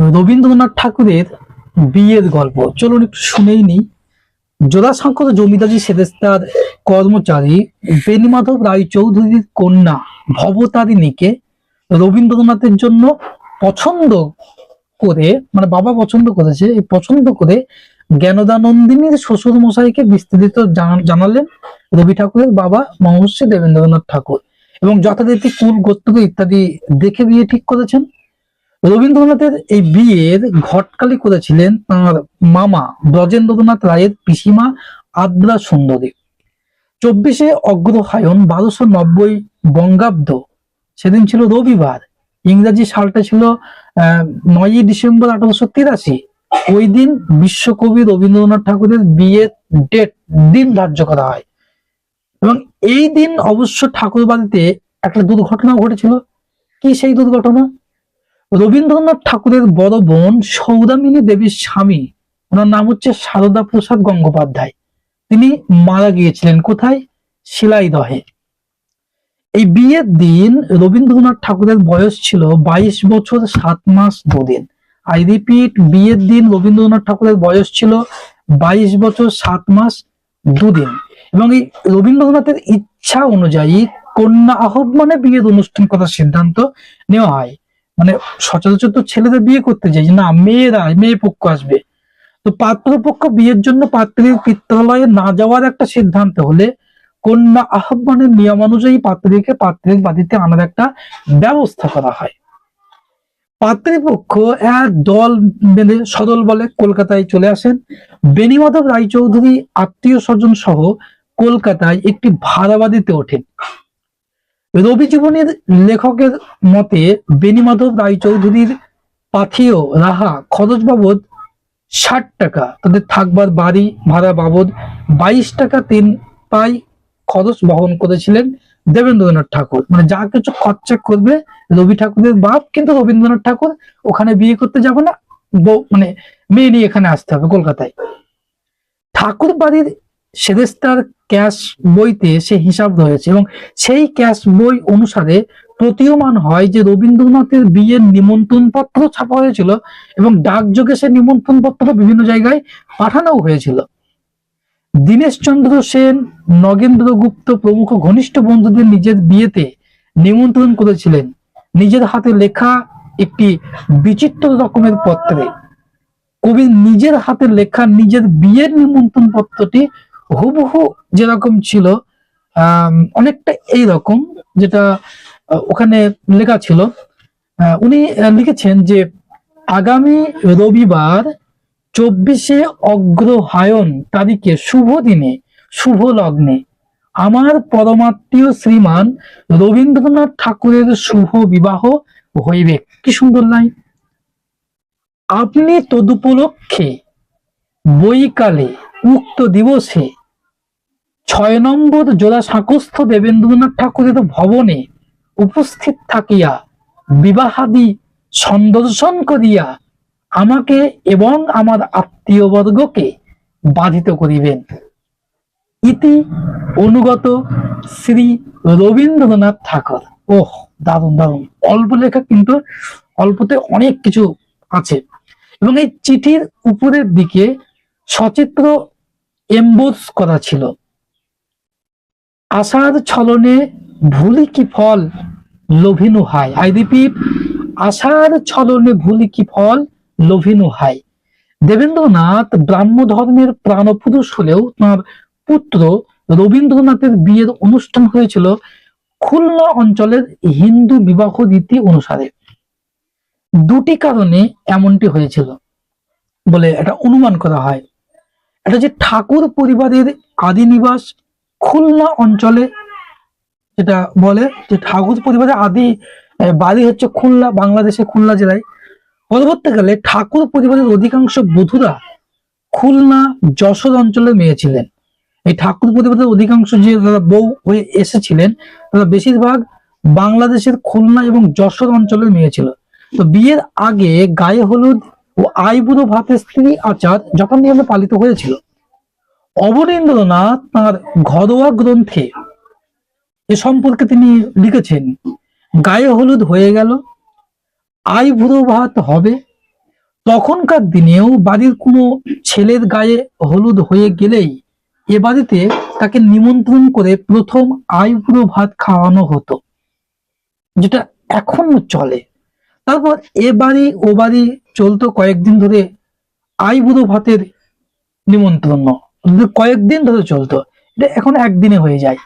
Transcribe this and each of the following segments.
রবীন্দ্রনাথ ঠাকুরের বিয়ের গল্প। চলুন একটু শুনেই নিই। জোড়াসাঁকর জমিদারি সেদেস্তার কর্মচারী বেণীমাধব রায়চৌধুরীর কন্যা ভবতারিণীকে রবীন্দ্রনাথের জন্য পছন্দ করে মানে বাবা পছন্দ করেছে, এই পছন্দ করে জ্ঞানদানন্দিনীর শ্বশুর মশাইকে বিস্তারিত জানা- জানালেন রবি ঠাকুরের বাবা মহর্ষি দেবেন্দ্রনাথ ঠাকুর এবং যথারীতি কুল গোত্র ইত্যাদি দেখে বিয়ে ঠিক করেছেন। রবীন্দ্রনাথের এই বিয়ের ঘটকালি করেছিলেন তাঁর মামা ব্রজেন্দ্রনাথ রায়ের পিসিমা আদ্রা সুন্দরী। চব্বিশে অগ্রহায়ণ বারোশো নব্বই বঙ্গাব্দ। সেদিন ছিল রবিবার। ইংরাজি সালটা ছিল নয়ই ডিসেম্বর আঠারোশো তিরাশি। ওই দিন বিশ্বকবি রবীন্দ্রনাথ ঠাকুরের বিয়ের ডেট, দিন ধার্য করা হয়। এবং এই দিন অবশ্য ঠাকুর বাড়িতে একটা দুর্ঘটনা ঘটেছিল। কি সেই দুর্ঘটনা? রবীন্দ্রনাথ ঠাকুরের বড় বোন সৌদামিনী দেবীর স্বামী। ওনার নাম হচ্ছে সারদা প্রসাদ গঙ্গোপাধ্যায়। তিনি মারা গিয়েছিলেন কোথায়? শিলাইদহে। এই বিয়ের দিন রবীন্দ্রনাথ ঠাকুরের বয়স ছিল বাইশ বছর সাত মাস দুদিন। আই রিপিট, বিয়ের দিন রবীন্দ্রনাথ ঠাকুরের বয়স ছিল বাইশ বছর সাত মাস দুদিন। এবং এই রবীন্দ্রনাথের ইচ্ছা অনুযায়ী কন্যা আহ্বানে বিয়ের অনুষ্ঠান করার সিদ্ধান্ত নেওয়া হয়। মানে সচরাচর তো ছেলেদের বিয়ে করতে চাই না, মেয়েরা মেয়ে পক্ষ আসবে। তো পাত্রপক্ষ বিয়ের জন্য পাত্রীর পিত্রালয়ে না যাওয়ার একটা সিদ্ধান্ত হলে কন্যা আহ্বানের নিয়মানুযায়ী পাত্রীকে পাত্রীর বাড়িতে আনার একটা ব্যবস্থা করা হয়। পাত্রীপক্ষ এক দল বেঁধে সদল বলে কলকাতায় চলে আসেন। বেণীমাধব রায়চৌধুরী আত্মীয় স্বজন সহ কলকাতায় একটি ভাড়া বাড়িতে ওঠেন। রবি জীবনের লেখকের মতে বেণীমাধব রায়চৌধুরীর পাথেয় রাহা খরচ বাবদ ষাট টাকা, তাদের থাকবার বাড়ি ভাড়া বাবদ বাইশ টাকা তিন পাই খরচ বহন করেছিলেন দেবেন্দ্রনাথ ঠাকুর। মানে যা কিছু খরচা করবে রবি ঠাকুরের বাপ, কিন্তু রবীন্দ্রনাথ ঠাকুর ওখানে বিয়ে করতে যাবে না মানে মেয়ে নিয়ে এখানে আসতে হবে কলকাতায়। ঠাকুর বাড়ির সেদেস্তার ক্যাশ বইতে সে হিসাব রয়েছে এবং সেই ক্যাশ বই অনুসারে প্রতীয়মান হয় যে রবীন্দ্রনাথের বিয়ের নিমন্ত্রণ পত্র ছাপা হয়েছিল এবং ডাকযোগে সে নিমন্ত্রণ পত্র বিভিন্ন জায়গায় পাঠানো হয়েছিল। দীনেশ চন্দ্র সেন, নগেন্দ্র গুপ্ত প্রমুখ ঘনিষ্ঠ বন্ধুদের নিজের বিয়েতে নিমন্ত্রণ করেছিলেন। নিজের হাতে লেখা একটি বিচিত্র রকমের পত্রে। কবির নিজের হাতে লেখা নিজের বিয়ের নিমন্ত্রণ পত্রটি হুবহু যেরকম ছিল অনেকটা এই রকম যেটা ওখানে লেখা ছিল। উনি লিখেছেন যে, আগামী রবিবার চব্বিশে অগ্রহায়ণ তারিখে শুভ দিনে, শুভ লগ্নে, আমার পরমাত্মীয় শ্রীমান রবীন্দ্রনাথ ঠাকুরের শুভ বিবাহ হইবে। কি সুন্দর লাইন। আপনি তদুপলক্ষে বৈকালে উক্ত দিবসে ছয় নম্বর জোড়া সাকস্থ দেবেন্দ্রনাথ ঠাকুরের ভবনে উপস্থিত থাকিয়া বিবাহাদি সন্দর্শন করিয়া আমাকে এবং আমার আত্মীয়বর্গকে বাধিত করিবেন। ইতি অনুগত শ্রী রবীন্দ্রনাথ ঠাকুর। ওহ, দারুণ দারুণ। অল্প লেখা কিন্তু অল্পতে অনেক কিছু আছে। এবং এই চিঠির উপরের দিকে সচিত্র এম্বোস করা ছিল। আশার ছলনে ভুলি কি ফল লোভিনু হায়? আই রিপিট আশার ছলনে ভুলি কি ফল লোভিনু হায়? দেবেন্দ্রনাথ ব্রাহ্ম ধর্মের প্রাণপুরুষ হলেও তাঁর পুত্র রবীন্দ্রনাথের বিয়ের অনুষ্ঠান হয়েছিল খুলনা অঞ্চলের হিন্দু বিবাহ রীতি অনুসারে। দুটি কারণে এমনটি হয়েছিল বলে এটা অনুমান করা হয়। এটা যে ঠাকুর পরিবারের আদি নিবাস খুলনা অঞ্চলে যেটা বলে যে ঠাকুর পরিবারের আদি বাড়ি হচ্ছে খুলনা, বাংলাদেশের খুলনা জেলায়। পরবর্তীকালে ঠাকুর পরিবারের অধিকাংশ বধূরা খুলনা, যশোর অঞ্চলে মেয়ে ছিলেন এই ঠাকুর পরিবারের অধিকাংশ যে যারা বউ হয়ে এসেছিলেন, তারা বেশিরভাগ বাংলাদেশের খুলনা এবং যশোর অঞ্চলের মেয়ে ছিল। তো বিয়ের আগে গায়ে হলুদ ও আইবুড়ো ভাতের স্ত্রী আচার যখন নিয়মে পালিত হয়েছিল। অবনীন্দ্রনাথ তাঁর ঘরোয়া গ্রন্থে এ সম্পর্কে তিনি লিখেছেন, গায়ে হলুদ হয়ে গেল আইবুড়ো ভাত হবে। তখনকার দিনেও বাড়ির কোনো ছেলের গায়ে হলুদ হয়ে গেলেই এ বাড়িতে তাকে নিমন্ত্রণ করে প্রথম আইবুড়ো ভাত খাওয়ানো হতো, যেটা এখনও চলে। তারপর এ বাড়ি ও বাড়ি চলতো কয়েকদিন ধরে আইবুড়ো ভাতের নিমন্ত্রণ। কয়েকদিন ধরে চলতো। এটা এখন একদিনে হয়ে যায়।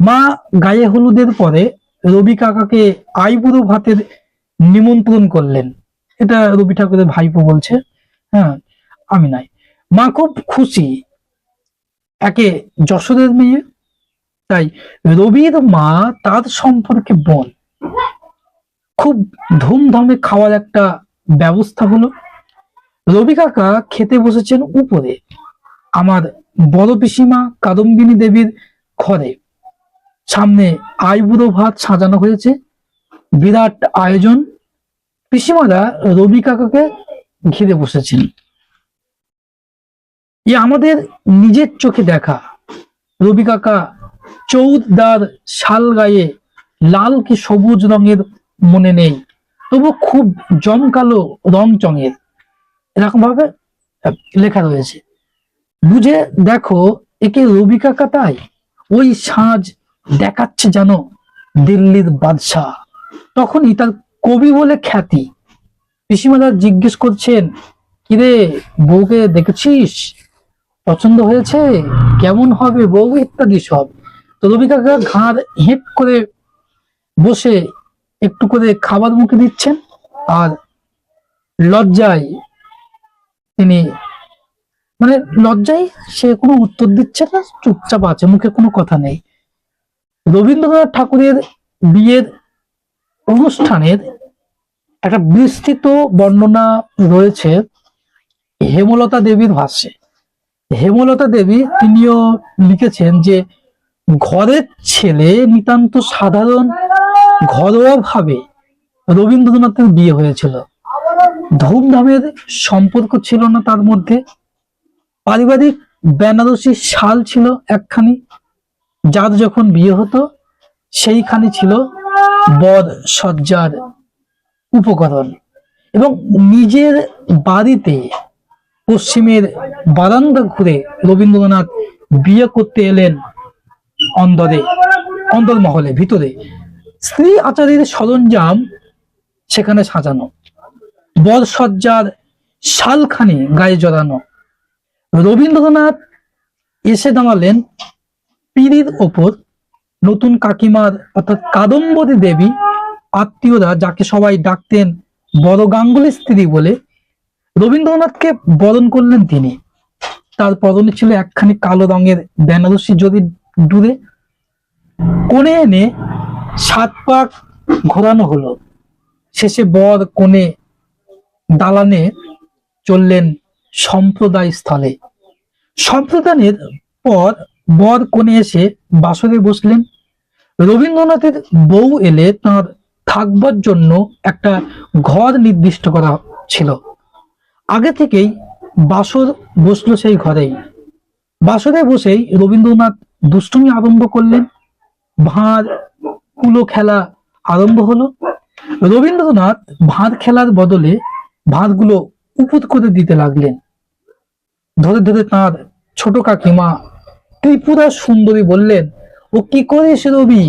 মা গায়ে হলুদের পরে রবি কাকাকে আইবুড়ো ভাতের নিমন্ত্রণ করলেন। এটা রবি ঠাকুরের ভাইপো বলছে হ্যাঁ আমি নাই। মা খুব খুশি। একে যশোরের মেয়ে, তাই রবির মা তার সম্পর্কে বোন খুব ধুমধামে খাওয়ার একটা ব্যবস্থা হলো, রবি কাকা খেতে বসেছেন উপরে, আমার বড় পিসিমা কাদম্বিনী দেবীর ঘরে। সামনে আইবুড়ো ভাত সাজানো হয়েছে, বিরাট আয়োজন। পিসিমারা রবি কাকাকে ঘিরে বসেছেন। এ আমাদের নিজের চোখে দেখা। রবি কাকা চৌদ্দার শাল গায়ে লাল কি সবুজ রঙের মনে নেই। তবু খুব জমকালো রং চঙের। এরকম ভাবে লেখা রয়েছে। বুঝে দেখো, একে রবি কাকা তাই? ওই সাজ দেখাচ্ছে যেন দিল্লির বাদশাহ। তখনই তার কবি বলে খ্যাতি। পিসিমাদা জিজ্ঞেস করছেন, কিরে, বউকে দেখেছিস? পছন্দ হয়েছে? কেমন হবে বউ? ইত্যাদি সব। তো রবি কাকা ঘাড় হেঁট করে বসে একটু করে খাবার মুখে দিচ্ছেন। আর লজ্জায় তিনি মানে লজ্জায় সে কোনো উত্তর দিচ্ছে না, চুপচাপ আছে, মুখে কোনো কথা নেই। রবীন্দ্রনাথ ঠাকুরের বিয়ের অনুষ্ঠানের একটা বিস্তৃত বর্ণনা রয়েছে হেমলতা দেবীর ভাষ্যে। হেমলতা দেবী তিনিও লিখেছেন যে, ঘরের ছেলে নিতান্ত সাধারণ ঘরোয়া ভাবে রবীন্দ্রনাথের বিয়ে হয়েছিল। ধুমধামের সম্পর্ক ছিল না তার মধ্যে। পারিবারিক বেনারসি শাল ছিল একখানি, যার যখন বিয়ে হতো, সেইখানে ছিল বর সজ্জার উপকরণ এবং নিজের বাড়িতে পশ্চিমের বারান্দা ঘুরে রবীন্দ্রনাথ বিয়ে করতে এলেন অন্দরে অন্দর মহলে ভিতরে। স্ত্রী আচারের সরঞ্জাম সেখানে সাজানো। বর সজ্জার শালখানি গায়ে জড়ানো। রবীন্দ্রনাথ এসে দাঁড়ালেন পিড়ির ওপর। নতুন কাকিমার, অর্থাৎ কাদম্বরী দেবী, আত্মীয়রা যাকে সবাই ডাকতেন বড় গাঙ্গুলি স্ত্রী বলে রবীন্দ্রনাথকে বরণ করলেন তিনি। তার পরনে ছিল একখানি কালো রঙের বেনারসি যদি দূরে। কোণে এনে সাত পাক ঘোরানো হলো। শেষে বর কোণে দালানে চললেন সম্প্রদায় স্থলে সম্প্রদানের পর বর কোণে এসে বাসরে বসলেন। রবীন্দ্রনাথের বউ এলে তার থাকবার জন্য একটা ঘর নির্দিষ্ট করা ছিল। আগে থেকেই বাসর বসল সেই ঘরেই। বাসরে বসেই রবীন্দ্রনাথ দুষ্টুমি আরম্ভ করলেন। ভাঁড় কুলো খেলা আরম্ভ হলো। রবীন্দ্রনাথ ভাঁড় খেলার বদলে ভাঁড়গুলো উপুত করে দিতে লাগলেন। ধরে ধরে তার ছোট কাকিমা ত্রিপুরা সুন্দরী বললেন, ও কি করিস রবি?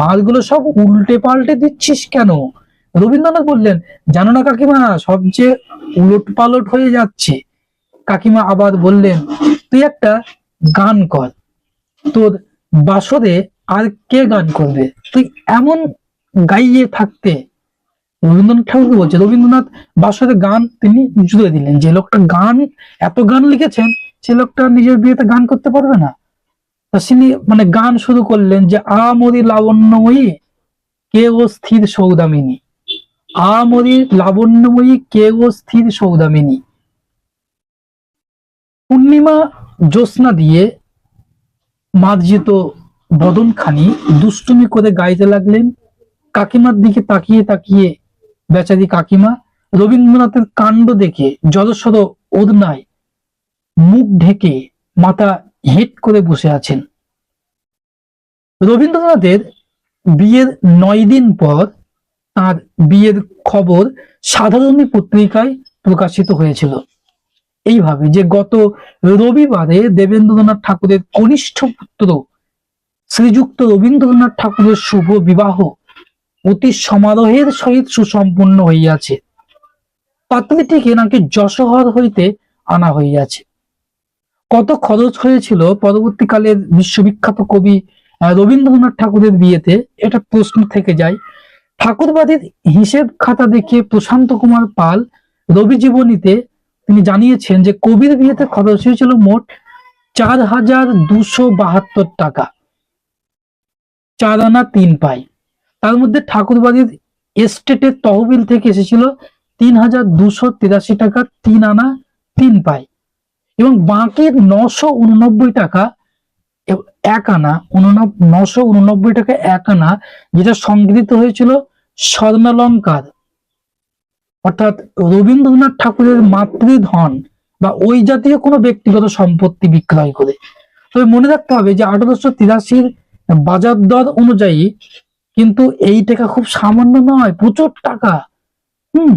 ভাঁড়গুলো সব উল্টে পাল্টে দিচ্ছিস কেন? রবীন্দ্রনাথ বললেন, জানো না কাকিমা সব যে উলট পালট হয়ে যাচ্ছে। কাকিমা আবার বললেন, তুই একটা গান কর। তোর বাসরে আর কে গান করবে? তুই এমন গাইয়ে থাকতে রবীন্দ্রনাথ ঠাকুর বলছে রবীন্দ্রনাথ বাসরে গান তিনি জুড়ে দিলেন। যে লোকটা গান, এত গান লিখেছেন, সে লোকটা নিজের বিয়েতে গান করতে পারবে না। তিনি মানে গান শুরু করলেন যে আমরি লাবণ্যময়ী কে ও স্থির সৌদামিনী। আমরি লাবণ্যময়ী কে ও স্থির সৌদামিনী। পূর্ণিমা জ্যোৎস্না দিয়ে মার্জিত বদনখানি দুষ্টুমি করে গাইতে লাগলেন। কাকিমার দিকে তাকিয়ে তাকিয়ে বেচারি কাকিমা রবীন্দ্রনাথের কাণ্ড দেখে জলস্বর ওদনায় মুখ ঢেকে মাথা হেট করে বসে আছেন। রবীন্দ্রনাথের বিয়ের নয় দিন পর তার বিয়ের খবর সাধারণী পত্রিকায় প্রকাশিত হয়েছিল। এইভাবে যে গত রবিবারে দেবেন্দ্রনাথ ঠাকুরের কনিষ্ঠ পুত্র শ্রীযুক্ত রবীন্দ্রনাথ ঠাকুরের শুভ বিবাহ অতি সমারোহের সহিত সুসম্পন্ন হইয়াছে। পাত্রীটিকে নাকি যশোহর হইতে আনা হইয়াছে। কত খরচ হয়েছিল পরবর্তীকালের বিশ্ববিখ্যাত কবি রবীন্দ্রনাথ ঠাকুরের বিয়েতে? এটা প্রশ্ন থেকে যায়। ঠাকুরবাদীর হিসেব খাতা দেখে প্রশান্ত কুমার পাল রবি জীবনীতে তিনি জানিয়েছেন যে, কবির বিয়েতে খরচ হয়েছিল মোট চার হাজার দুশো বাহাত্তর টাকা। চার আনা তিন পাই। তার মধ্যে ঠাকুরবাড়ির এস্টেটের তহবিল থেকে এসেছিল তিন হাজার দুশো তিরাশি টাকা তিন আনা তিন পাই এবং বাকি নশো উননব্বই টাকা এক আনা নশো উননব্বই টাকা এক আনা যেটা সংগৃহীত হয়েছিল স্বর্ণালঙ্কার। অর্থাৎ রবীন্দ্রনাথ ঠাকুরের মাতৃধন বা ওই জাতীয় কোনো ব্যক্তিগত সম্পত্তি বিক্রয় করে। তবে মনে রাখতে হবে যে আঠারোশো তিরাশির বাজার দর অনুযায়ী কিন্তু এই টাকা খুব সামান্য নয় প্রচুর টাকা। হুম